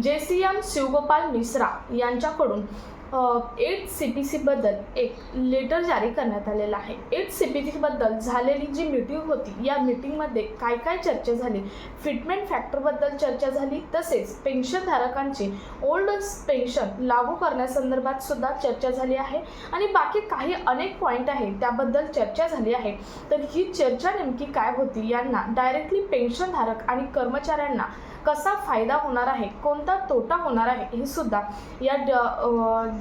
जे C M Shivgopal Mishra यांच्याकडून eight C P सीबद्दल एक लेटर जारी करण्यात आलेला आहे. एट सी पी सीबद्दल झालेली जी मीटिंग होती या मीटिंगमध्ये काय काय चर्चा झाली? फिटमेंट फॅक्टरबद्दल चर्चा झाली तसेच पेन्शनधारकांची ओल्ड पेन्शन लागू करण्यासंदर्भात सुद्धा चर्चा झाली आहे. आणि बाकी काही अनेक पॉईंट आहेत त्याबद्दल चर्चा झाली आहे. तर ही चर्चा नेमकी काय होती? यांना डायरेक्टली पेन्शनधारक आणि कर्मचाऱ्यांना कसा फायदा होणार आहे कोणता तोटा होणार आहे हे सुद्धा या ड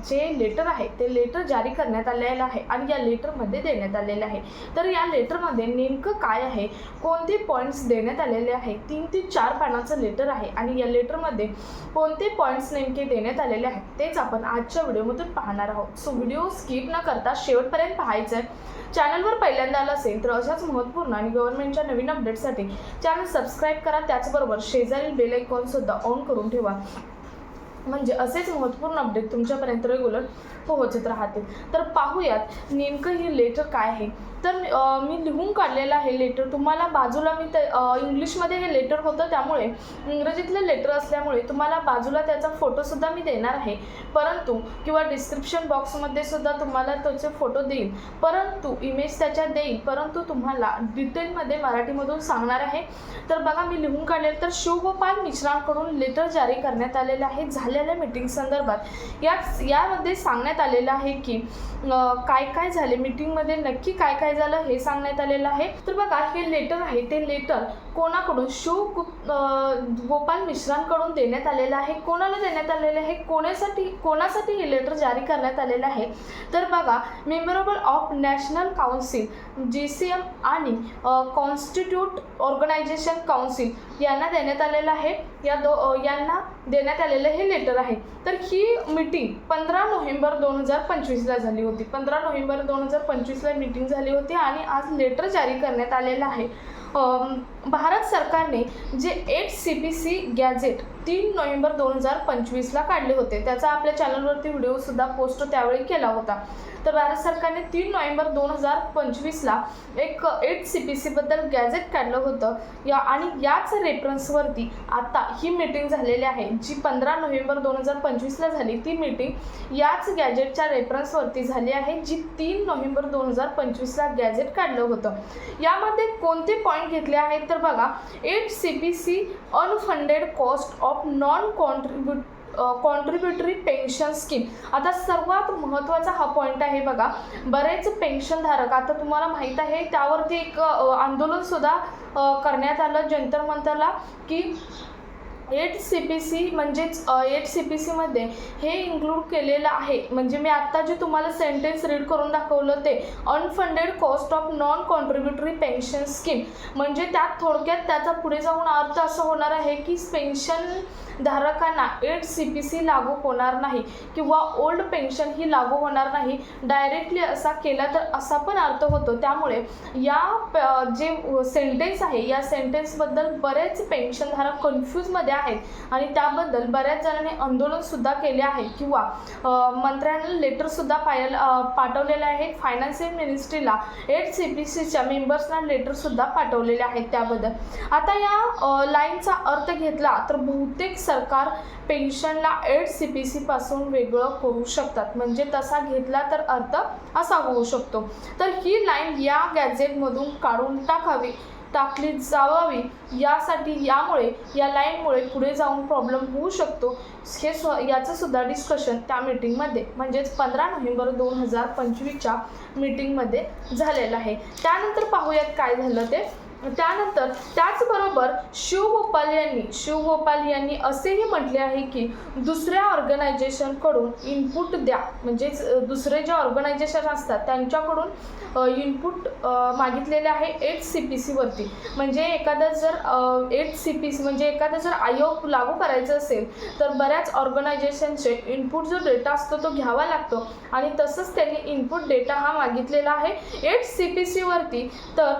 जे लेटर आहे ते लेटर जारी करण्यात आलेलं आहे आणि या लेटरमध्ये देण्यात आलेलं आहे. तर या लेटरमध्ये नेमकं काय आहे कोणते पॉईंट्स देण्यात आलेले आहे तीन ते चार पानाचं लेटर आहे आणि या लेटरमध्ये कोणते पॉईंट्स नेमके देण्यात आलेले आहेत तेच आपण आजच्या व्हिडिओमधून पाहणार आहोत. सो व्हिडिओ स्किप न करता शेवटपर्यंत पाहायचं आहे चॅनलवर पहिल्यांदा आला असेल तर अशाच महत्त्वपूर्ण आणि गव्हर्नमेंटच्या नवीन अपडेटसाठी चॅनल सबस्क्राईब करा. त्याचबरोबर शेजारी शेजारील बेल आयकॉनसुद्धा ऑन करून ठेवा. म्हणजे असेच महत्त्वपूर्ण अपडेट तुमच्यापर्यंत रेग्युलर पोहोचत राहतील. तर पाहूयात नेमकं हे लेटर काय आहे? तर मी लिहून काढलेलं आहे लेटर तुम्हाला बाजूला मी ते इंग्लिशमध्ये हे लेटर होतं त्यामुळे इंग्रजीतले लेटर असल्यामुळे तुम्हाला बाजूला त्याचा फोटोसुद्धा मी देणार आहे. परंतु किंवा डिस्क्रिप्शन बॉक्समध्ये सुद्धा तुम्हाला त्याचे फोटो देईल परंतु इमेज त्याच्या देईल परंतु तुम्हाला डिटेलमध्ये मराठीमधून सांगणार आहे. तर बघा मी लिहून काढले तर शिवगोपाल मिश्रांकडून लेटर जारी करण्यात आलेलं आहे. झालेल्या मीटिंग संदर्भात. याच यामध्ये सांगण्यात आलेलं आहे की काय काय झाले? मीटिंगमध्ये नक्की काय काय झालं हे सांगण्यात आलेलं आहे. तर बघा हे लेटर आहे ते लेटर कोणाकडून? शिव गोपाल मिश्रांकडून देण्यात आलेलं आहे. कोणाला देण्यात आलेलं आहे? कोणासाठी कोणासाठी हे लेटर जारी करण्यात आलेलं आहे? तर बघा memorable of national council G C M आणि कॉन्स्टिट्यूट ऑर्गनायझेशन काउन्सिल यांना देण्यात आलेलं आहे. या दो यांना देण्यात आलेलं हे लेटर आहे. तर ही मीटिंग पंधरा नोव्हेंबर दोन हजार पंचवीसला झाली होती. पंधरा नोव्हेंबर दोन हजार पंचवीसला मीटिंग झाली होती आणि आज लेटर जारी करण्यात आलेलं आहे. भारत सरकारने जे eight C B C gazette तीन नोव्हेंबर दोन हजार पंचवीसला काढले होते. त्याचा आपल्या चॅनलवरती व्हिडिओसुद्धा पोस्ट त्यावेळी केला होता. तर भारत सरकारने तीन नोव्हेंबर दोन हजार पंचवीसला एक एट सी पी सीबद्दल गॅझेट काढलं होतं. या आणि याच रेफरन्सवरती आता ही मीटिंग झालेली आहे. जी पंधरा नोव्हेंबर दोन हजार पंचवीसला झाली ती मीटिंग याच गॅजेटच्या रेफरन्सवरती झाली आहे. जी तीन नोव्हेंबर दोन हजार पंचवीसला गॅझेट काढलं होतं. यामध्ये कोणते पॉईंट घेतले आहेत? तर बघा eight C P C unfunded cost of non contribute contributory pension scheme आता सर्वात महत्त्वाचा हा पॉईंट आहे बघा. बरेच पेन्शनधारक आता तुम्हाला माहीत आहे त्यावरती एक uh, आंदोलनसुद्धा uh, करण्यात आलं जंतर मंतरला की एट सी पी सी म्हणजेच एट सी पी सीमध्ये हे इन्क्लूड केलेलं आहे. म्हणजे मी आत्ता जे तुम्हाला सेंटेन्स रीड करून दाखवलं ते unfunded cost of non contributory pension scheme म्हणजे त्यात थोडक्यात त्याचा पुढे जाऊन अर्थ असं होणार आहे की पेन्शन धारकांना एट सी पी सी लागू होणार नाही किंवा ओल्ड पेन्शन ही लागू होणार नाही. डायरेक्टली असा केला तर असा पण अर्थ होतो. त्यामुळे या प- जे सेंटेन्स आहे या सेंटेन्सबद्दल बरेच पेन्शनधारक कन्फ्यूजमध्ये आहेत. आणि त्याबद्दल बऱ्याच जणांनी आंदोलनसुद्धा केले आहे. किंवा मंत्र्यांना लेटरसुद्धा पायल पाठवलेले आहेत. फायनान्शियल मिनिस्ट्रीला एट सी पी सीच्या मेंबर्सना लेटरसुद्धा पाठवलेले आहेत त्याबद्दल. आता या लाईनचा अर्थ घेतला तर बहुतेक सरकार पेन्शनला एट सी पी सीपासून वेगळं करू शकतात. म्हणजे तसा घेतला तर अर्थ असा होऊ शकतो. तर ही लाईन या गॅझेटमधून काढून टाकावी. टाकली जावावी यासाठी यामुळे या लाईनमुळे पुढे जाऊन प्रॉब्लेम होऊ शकतो. हे स्व याचं सुद्धा डिस्कशन त्या मीटिंगमध्ये म्हणजेच पंधरा नोव्हेंबर दोन हजार पंचवीसच्या मीटिंगमध्ये झालेलं आहे. त्यानंतर पाहूयात काय झालं ते. त्यानंतर त्याचबरोबर शिवगोपाल यांनी शिवगोपाल यांनी असेही म्हटले आहे की दुसऱ्या ऑर्गनायझेशनकडून इनपुट द्या. म्हणजेच दुसरे जे ऑर्गनायझेशन असतात त्यांच्याकडून इनपुट मागितलेले आहे एट सी पी सीवरती म्हणजे एखादा जर एट सी पी सी म्हणजे एखादा जर आयोग लागू करायचं असेल तर बऱ्याच ऑर्गनायझेशनचे इनपुट जो डेटा असतो तो घ्यावा लागतो. आणि तसंच त्यांनी इनपुट डेटा हा मागितलेला आहे एट सी पी सीवरती तर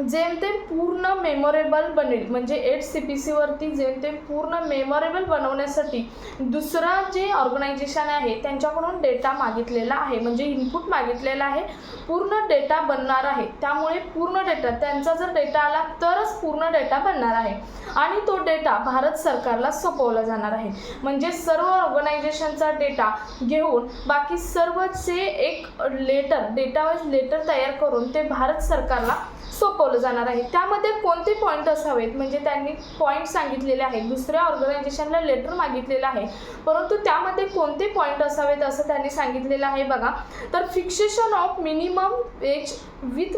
जेमतेम पूर्ण मेमोरेबल बनेल. म्हणजे एट सी पी सीवरती जेमतेम पूर्ण मेमोरेबल बनवण्यासाठी दुसरा जे ऑर्गनायझेशन आहे त्यांच्याकडून डेटा मागितलेला आहे. म्हणजे इनपुट मागितलेला आहे. पूर्ण डेटा बनणार आहे. त्यामुळे पूर्ण डेटा त्यांचा जर डेटा आला तरच पूर्ण डेटा बनणार आहे. आणि तो डेटा भारत सरकारला सोपवला जाणार आहे. म्हणजे सर्व ऑर्गनायझेशनचा डेटा घेऊन बाकी सर्वचे एक लेटर डेटावाईज लेटर तयार करून ते भारत सरकारला सोपवलं जाणार आहे. त्यामध्ये कोणते पॉईंट असावेत? म्हणजे त्यांनी पॉईंट सांगितलेले आहेत. दुसऱ्या ऑर्गनायझेशनला लेटर मागितलेलं आहे. परंतु त्यामध्ये कोणते पॉईंट असावेत असं त्यांनी सांगितलेलं आहे बघा. तर fixation of minimum age with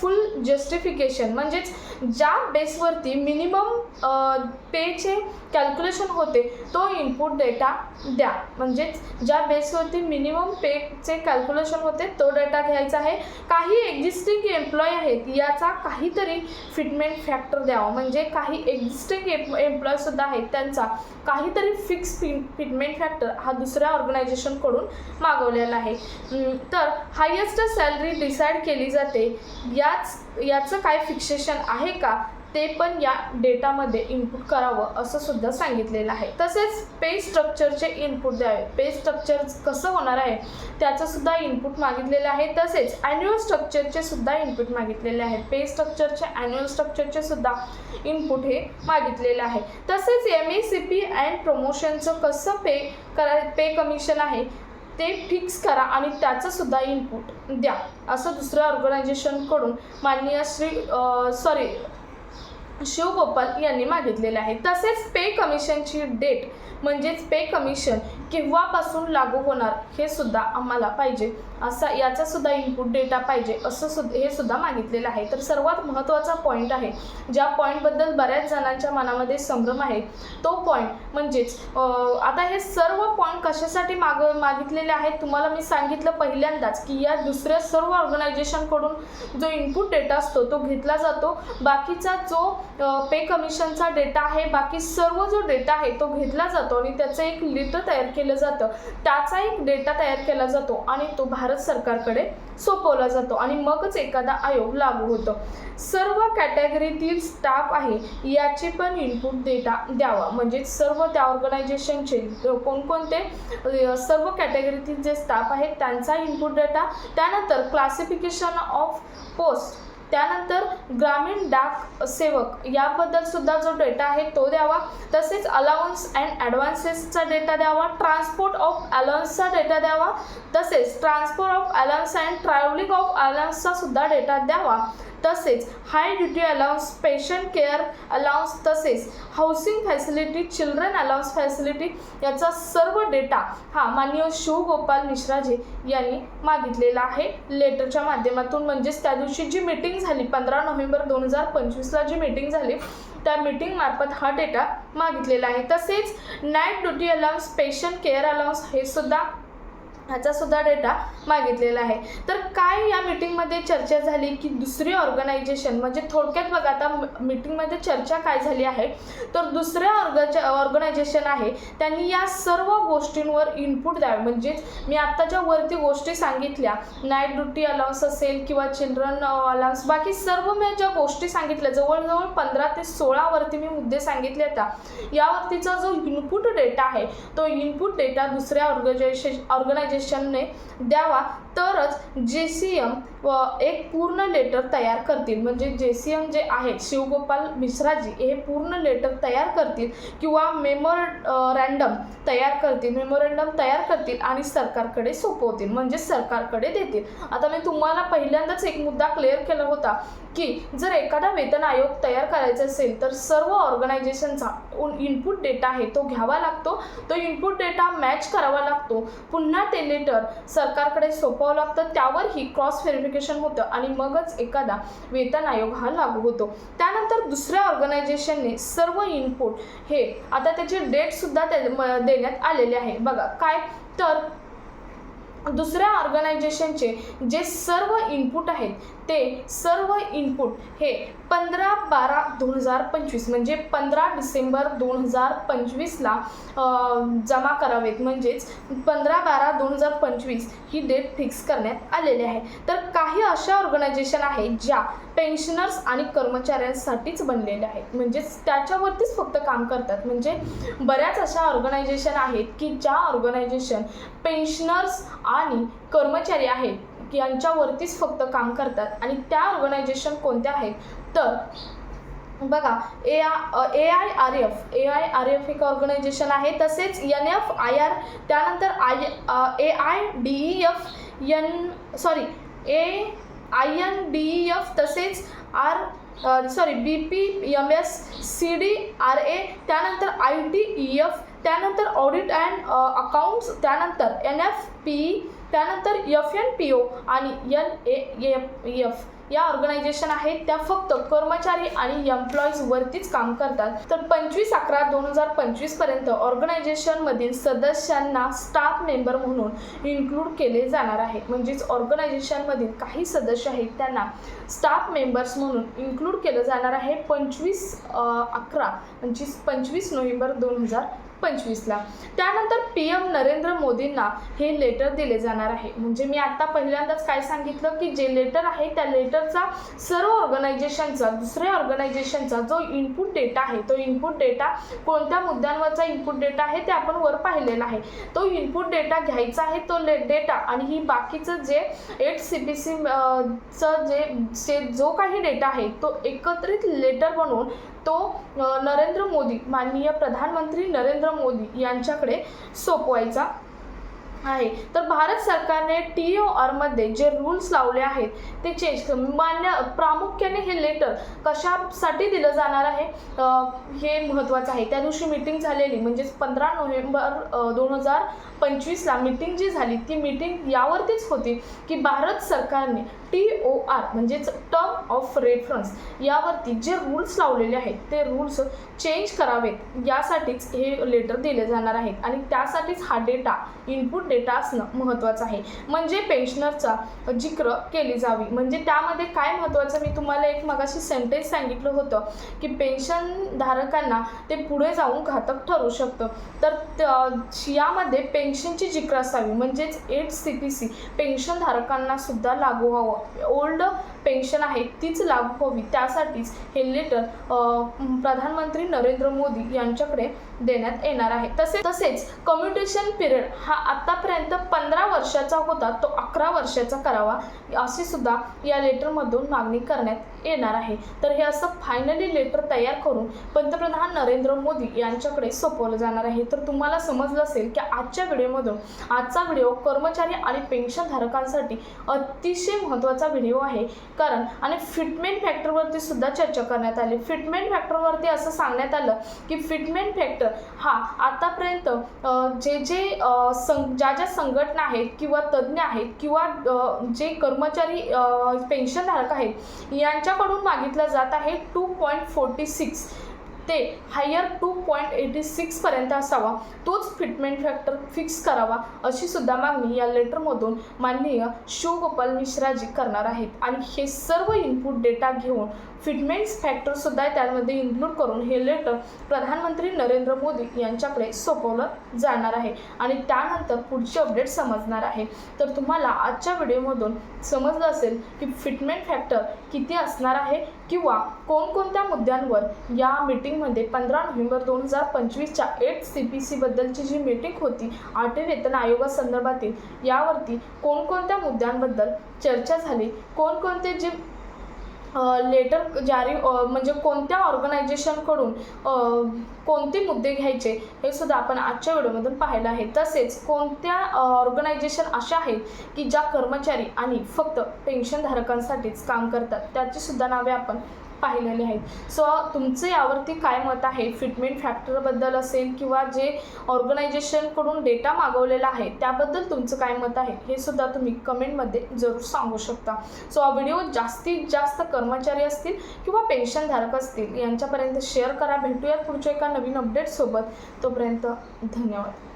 full justification म्हणजेच ज्या बेसवरती मिनिमम पेचे कॅल्क्युलेशन होते तो इनपुट डेटा द्या. म्हणजेच ज्या बेसवरती मिनिमम पेचे कॅल्क्युलेशन होते तो डेटा घ्यायचा आहे. काही एक्झिस्टिंग एम्प्लॉय आहेत याचा काहीतरी फिटमेंट फॅक्टर द्यावा. म्हणजे काही एक्झिस्टिंग एम एम्प्लॉयसुद्धा आहेत त्यांचा काहीतरी फिक्स फि फिटमेंट फॅक्टर हा दुसऱ्या ऑर्गनायझेशनकडून मागवलेला आहे. तर हायेस्ट सॅलरी डिसाईड केली जाते याच याचं काय फिक्सेशन आहे का? ते पण या डेटामध्ये इनपुट करावं असं सुद्धा सांगितलेलं आहे. तसेच पे स्ट्रक्चरचे इनपुट द्यावे. पे स्ट्रक्चर कसं होणार आहे? त्याचं सुद्धा इनपुट मागितलेलं आहे. तसेच ॲन्युअल स्ट्रक्चरचे सुद्धा इनपुट मागितलेले आहे पे स्ट्रक्चरचे ॲन्युअल स्ट्रक्चरचे सुद्धा इनपुट हे मागितलेलं आहे. तसेच M A C P and प्रमोशनचं कसं पे करा पे कमिशन आहे? ते फिक्स करा आणि त्याचं सुद्धा इनपुट द्या. असं दुसऱ्या ऑर्गनायझेशनकडून माननीय श्री सॉरी शिवगोपाल यांनी मागितलेले आहे. तसेच पे कमिशनची डेट म्हणजेच पे कमिशन केव्हापासून लागू होणार हे सुद्धा आम्हाला पाहिजे. असा याचा सुद्धा इनपुट डेटा पाहिजे असं सुद्धा हे सुद्धा मागितलेलं आहे. तर सर्वात महत्त्वाचा पॉईंट आहे ज्या पॉईंटबद्दल बऱ्याच जणांच्या मनामध्ये संभ्रम आहे तो पॉईंट म्हणजेच आता हे सर्व पॉईंट कशासाठी माग मागितलेले आहेत? तुम्हाला मी सांगितलं पहिल्यांदाच की या दुसऱ्या सर्व ऑर्गनायझेशनकडून जो इनपुट डेटा असतो तो घेतला जातो. बाकीचा जो पे कमिशनचा डेटा आहे बाकी सर्व जो डेटा आहे तो घेतला जातो आणि त्याचं एक लिटर तयार केलं जातं. त्याचा एक डेटा तयार केला जातो आणि तो भारत सरकारकडे सोपवला जातो आणि मगच एखादा आयोग लागू होतो. सर्व कॅटेगरीतील स्टाफ आहे याचे पण इनपुट डेटा द्यावा. म्हणजे सर्व त्या ऑर्गनायझेशनचे कोणकोणते सर्व कॅटेगरीतील जे स्टाफ आहेत त्यांचा इनपुट डेटा त्यानंतर क्लासिफिकेशन ऑफ पोस्ट त्यानंतर ग्रामीण डाक सेवक याबद्दल सुद्धा जो डेटा आहे तो द्यावा. तसेच अलाउन्स अँड ॲडव्हान्सेसचा डेटा द्यावा. ट्रान्सपोर्ट ऑफ अलाउन्सचा डेटा द्यावा. तसेच transport of allowance and travelling of अलाउन्सचा सुद्धा डेटा द्यावा. तसेच high duty allowance patient care allowance तसेच housing facility children allowance facility याचा सर्व डेटा हा माननीय शिवगोपाल मिश्राजी यांनी मागितलेला आहे. लेटरच्या माध्यमातून म्हणजेच त्या दिवशी जी मीटिंग झाली पंधरा नोव्हेंबर दोन हजार पंचवीसला जी मीटिंग झाली त्या मीटिंगमार्फत हा डेटा मागितलेला आहे. तसेच night duty allowance patient care allowance हे सुद्धा ह्याचा सुद्धा डेटा मागितलेला आहे. तर काय या मीटिंगमध्ये चर्चा झाली की दुसरी ऑर्गनायझेशन म्हणजे थोडक्यात बघा आता मीटिंगमध्ये चर्चा काय झाली आहे? तर दुसऱ्या ऑर्गच्या ऑर्गनायझेशन आहे त्यांनी या सर्व गोष्टींवर इनपुट द्यावे. म्हणजेच मी आत्ता ज्या वरती गोष्टी सांगितल्या नाईट ड्युटी अलाउन्स असेल किंवा चिल्ड्रन अलाउन्स बाकी सर्व मी ज्या गोष्टी सांगितल्या जवळजवळ पंधरा ते सोळावरती मी मुद्दे सांगितले आता यावरतीचा जो इनपुट डेटा आहे तो इनपुट डेटा दुसऱ्या ऑर्गनायझेशन फाउंडेशनने द्यावा. तरच जे सी एम व एक पूर्ण लेटर तयार करतील. म्हणजे जे सी एम जे आहेत शिवगोपाल मिश्राजी हे पूर्ण लेटर तयार करतील किंवा मेमोर रँडम तयार करतील. मेमोरँडम तयार करतील आणि सरकारकडे सोपवतील. म्हणजे सरकारकडे देतील. आता मी तुम्हाला पहिल्यांदाच एक मुद्दा क्लिअर केला होता. की जर एखादा वेतन आयोग तयार करायचा असेल तर सर्व ऑर्गनायझेशनचा इनपुट डेटा आहे तो घ्यावा लागतो. तो इनपुट डेटा मॅच करावा लागतो. पुन्हा ते लेटर सरकारकडे सोपवावं लागतं त्यावरही क्रॉस व्हेरिफिकेशन होतं आणि मगच एखादा वेतन आयोग हा लागू होतो. त्यानंतर दुसऱ्या ऑर्गनायझेशनने सर्व इनपुट हे आता त्याचे डेटसुद्धा त्या म- देण्यात आलेले आहे. बघा काय? तर दुसऱ्या ऑर्गनायझेशनचे जे सर्व इनपुट आहेत ते सर्व इनपुट हे पंधरा बारा दोन हजार पंचवीस म्हणजे पंधरा डिसेंबर दोन हजार पंचवीसला जमा करावेत. म्हणजेच पंधरा बारा दोन हजार पंचवीस ही डेट फिक्स करण्यात आलेली आहे. तर काही अशा ऑर्गनायझेशन आहेत ज्या पेन्शनर्स आणि कर्मचाऱ्यांसाठीच बनलेल्या आहेत. म्हणजेच त्याच्यावरतीच फक्त काम करतात. म्हणजे बऱ्याच अशा ऑर्गनायझेशन आहेत की ज्या ऑर्गनायझेशन पेन्शनर्स आणि कर्मचारी आहेत यांच्यावरतीच फक्त काम करतात. आणि त्या ऑर्गनायझेशन कोणत्या आहेत? तर बघा A A I R F A I R F एक ऑर्गनायझेशन आहे. तसेच एन एफ आय आर त्यानंतर I A I D E F N sorry A I N D E F तसेच R sorry B P M S C D R A त्यानंतर I T E F त्यानंतर audit and accounts त्यानंतर N F P त्यानंतर F N P O आणि N A F या organisation आहेत. त्या फक्त कर्मचारी आणि एम्प्लॉईजवरतीच काम करतात. तर पंचवीस अकरा दोन हजार पंचवीसपर्यंत ऑर्गनायझेशनमधील सदस्यांना स्टाफ मेंबर म्हणून इन्क्लूड केले जाणार आहे. म्हणजेच ऑर्गनायझेशनमधील काही सदस्य आहेत त्यांना स्टाफ मेंबर्स म्हणून इन्क्लूड केलं जाणार आहे. पंचवीस अकरा म्हणजेच पंचवीस नोव्हेंबर दोन हजार पंचवीसला. त्यानंतर पी एम नरेंद्र मोदींना हे लेटर दिले जाणार आहे. म्हणजे मी आत्ता पहिल्यांदाच काय सांगितलं की जे लेटर आहे त्या लेटरचा सर्व ऑर्गनायझेशनचा दुसऱ्या ऑर्गनायझेशनचा जो इनपुट डेटा आहे तो इनपुट डेटा कोणत्या मुद्द्यांवरचा इनपुट डेटा आहे ते आपण वर पाहिलेला आहे. तो इनपुट डेटा घ्यायचा आहे तो ले डेटा आणि ही बाकीचं जे एट सी बी सी चं जे जे जो काही डेटा आहे तो एकत्रित लेटर बनवून तो नरेंद्र मोदी माननीय प्रधानमंत्री नरेंद्र मोदी यांच्याकडे सोपवायचा आहे. तर भारत सरकारने टी ओ आरमध्ये जे रूल्स लावले आहेत ते चेंज मान्य प्रामुख्याने हे लेटर कशासाठी दिलं जाणार आहे हे महत्त्वाचं आहे. त्या दिवशी मीटिंग झालेली म्हणजेच पंधरा नोव्हेंबर दोन हजार पंचवीसला मीटिंग जी झाली ती मीटिंग यावरतीच होती की भारत सरकारने टी ओ आर म्हणजेच टर्म ऑफ रेफरन्स यावरती जे रूल्स लावलेले आहेत ते रूल्स चेंज करावेत. यासाठीच हे लेटर दिले जाणार आहेत. आणि त्यासाठीच हा डेटा इनपुट डेटा असणं महत्त्वाचं आहे. म्हणजे पेन्शनरचा जिक्र केली जावी. म्हणजे त्यामध्ये काय महत्त्वाचं मी तुम्हाला एक मगाशी सेंटेन्स सांगितलं होतं की पेन्शनधारकांना ते पुढे जाऊन घातक ठरू शकतं. तर यामध्ये पेन्शनची जिक्र असावी. म्हणजेच एट सी पी सी पेन्शनधारकांना सुद्धा लागू व्हावं. ओल्ड पेन्शन आहे तीच लागू व्हावी. त्यासाठीच हे लेटर प्रधानमंत्री नरेंद्र मोदी यांच्याकडे देण्यात येणार आहे. तसे तसेच कम्युटेशन पिरियड हा आतापर्यंत पंधरा वर्षाचा होता. तो अकरा वर्षाचा करावा अशी सुद्धा या लेटरमधून मागणी करण्यात येणार आहे. तर हे असं फायनली लेटर तयार करून पंतप्रधान नरेंद्र मोदी यांच्याकडे सोपवलं जाणार आहे. तर तुम्हाला समजलं असेल की आजच्या व्हिडिओमधून. आजचा व्हिडिओ कर्मचारी आणि पेन्शनधारकांसाठी अतिशय महत्त्वाचा व्हिडिओ आहे. कारण आणि फिटमेंट फॅक्टरवरती सुद्धा चर्चा करण्यात आली. फिटमेंट फॅक्टरवरती असं सांगण्यात आलं की फिटमेंट फॅक्टर हा आतापर्यंत जे जे सं ज्या ज्या संघटना आहेत किंवा तज्ज्ञ आहेत किंवा जे कर्मचारी पेन्शनधारक आहेत यांच्याकडून मागितलं जात आहे टू पॉईंट फोर्टी सिक्स ते हायर टू पॉईंट एटी सिक्सपर्यंत असावा. तोच फिटमेंट फॅक्टर फिक्स करावा अशी सुद्धा मागणी या लेटरमधून माननीय शिवगोपाल मिश्राजी करणार आहेत. आणि हे सर्व इनपुट डेटा घेऊन फिटमेंट्स फॅक्टरसुद्धा त्यामध्ये इन्क्लूड करून हे लेटर प्रधानमंत्री नरेंद्र मोदी यांच्याकडे सोपवलं जाणार आहे. आणि त्यानंतर पुढचे अपडेट समजणार आहे. तर तुम्हाला आजच्या व्हिडिओमधून समजलं असेल की फिटमेंट फॅक्टर किती असणार आहे किंवा कोणकोणत्या मुद्द्यांवर या मीटिंगमध्ये पंधरा नोव्हेंबर दोन हजार पंचवीसच्या एट सी पी सीबद्दलची जी मीटिंग होती आठवे वेतन आयोगासंदर्भातील यावरती कोणकोणत्या मुद्द्यांबद्दल चर्चा झाली कोणकोणते जे लेटर जारी म्हणजे कोणत्या ऑर्गनायझेशनकडून कोणते मुद्दे घ्यायचे हे सुद्धा आपण आजच्या व्हिडिओमधून पाहिलं आहे. तसेच कोणत्या ऑर्गनायझेशन अशा आहेत की ज्या कर्मचारी आणि फक्त पेन्शनधारकांसाठीच काम करतात त्याची सुद्धा नावे आपण पाहिलेले आहेत. सो तुमचं यावरती काय मत आहे? फिटमेंट फॅक्टरबद्दल असेल किंवा जे ऑर्गनायझेशनकडून डेटा मागवलेला आहे त्याबद्दल तुमचं काय मत आहे? हे सुद्धा तुम्ही कमेंटमध्ये जरूर सांगू शकता. सो हा व्हिडिओ जास्तीत जास्त कर्मचारी असतील किंवा पेन्शनधारक असतील यांच्यापर्यंत शेअर करा. भेटूयात पुढच्या एका नवीन अपडेटसोबत तोपर्यंत धन्यवाद.